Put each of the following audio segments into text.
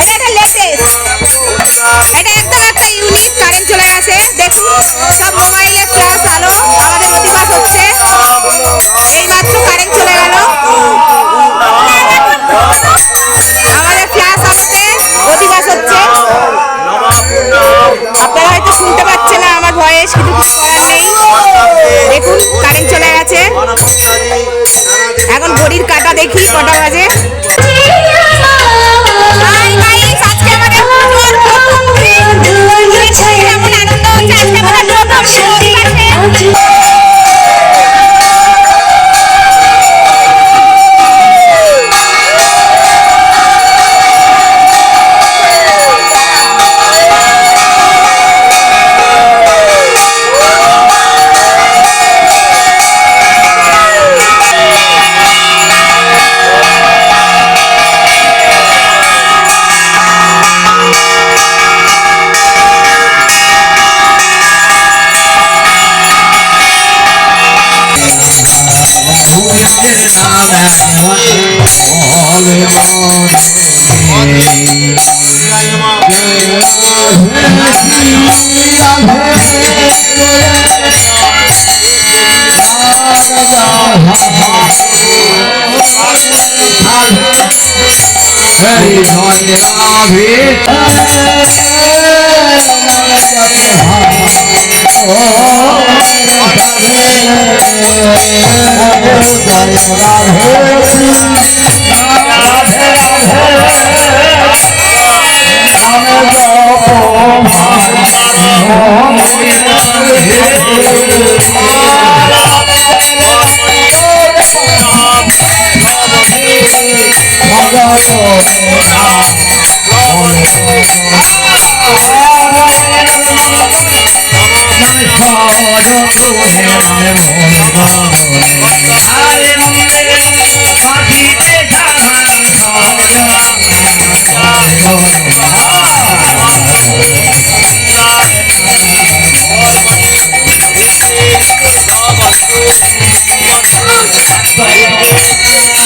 এটা একটা লেটেস্ট এটা একটা ইউনিক কারেন্ট চলে গেছে। দেখুন, সব মোবাইলে ফ্ল্যাশ আলো, আমাদের অতিবাস হচ্ছে। এইমাত্র কারেন্ট চলে গেল। আমাদের ফ্ল্যাশ আলোতে অতিবাস হচ্ছে। আপনারা হয়তো শুনতে পাচ্ছেন না আমার ভয়েস কিন্তু কিছু করার নেই। দেখুন কারেন্ট চলে গেছে। এখন ঘড়ির কাটা দেখি, কটা Oh, আরে মন্দির পাখিতে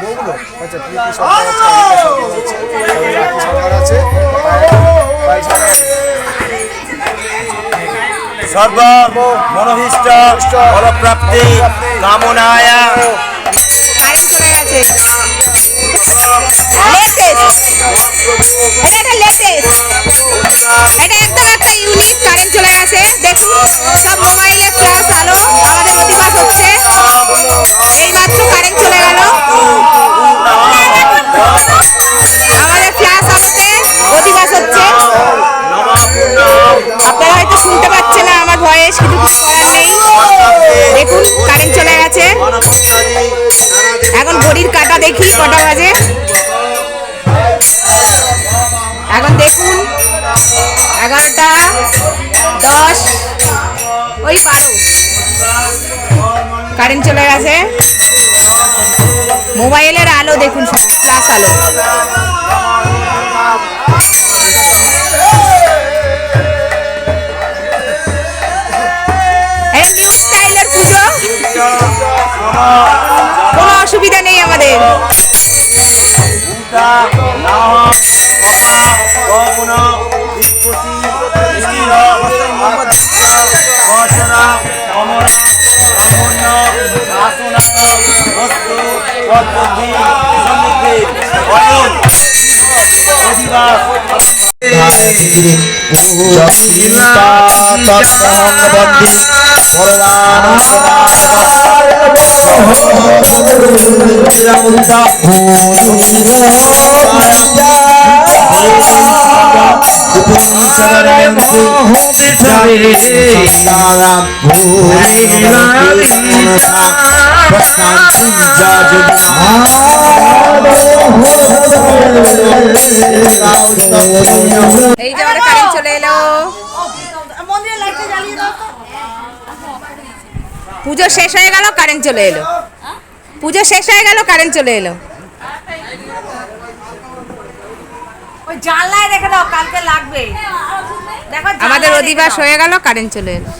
বউগুলো আচ্ছা আছে সর্ব মনোভীষ্ট ফলপ্রাপ্তি কামনায়া এটা লেটেস্ট এটা একটা ইউনিক কারেন্ট চলে গেছে দেখুন সব মোবাইলে ফ্ল্যাশ আলো ওই বারো কারেন্ট চলে গেছে। মোবাইলের আলো দেখুন শুধু প্লাস আলো। এটা নিউ স্টাইলের পুজো। কোনো আমরা সম্পূর্ণ আসনাত বস্তু পদ্ধতি সমৃদ্ধি অয়ন পরমানন্দ এই যে কারেন্ট চলে এলো। পুজো শেষ হয়ে গেল কারেন্ট চলে এলো। পুজো শেষ হয়ে গেল কারেন্ট চলে এলো। ওই জানলায় রেখে দাও কালকে লাগবে। দেখো আমাদের অধিবাস হয়ে গেল কারেন্ট চলে এলো।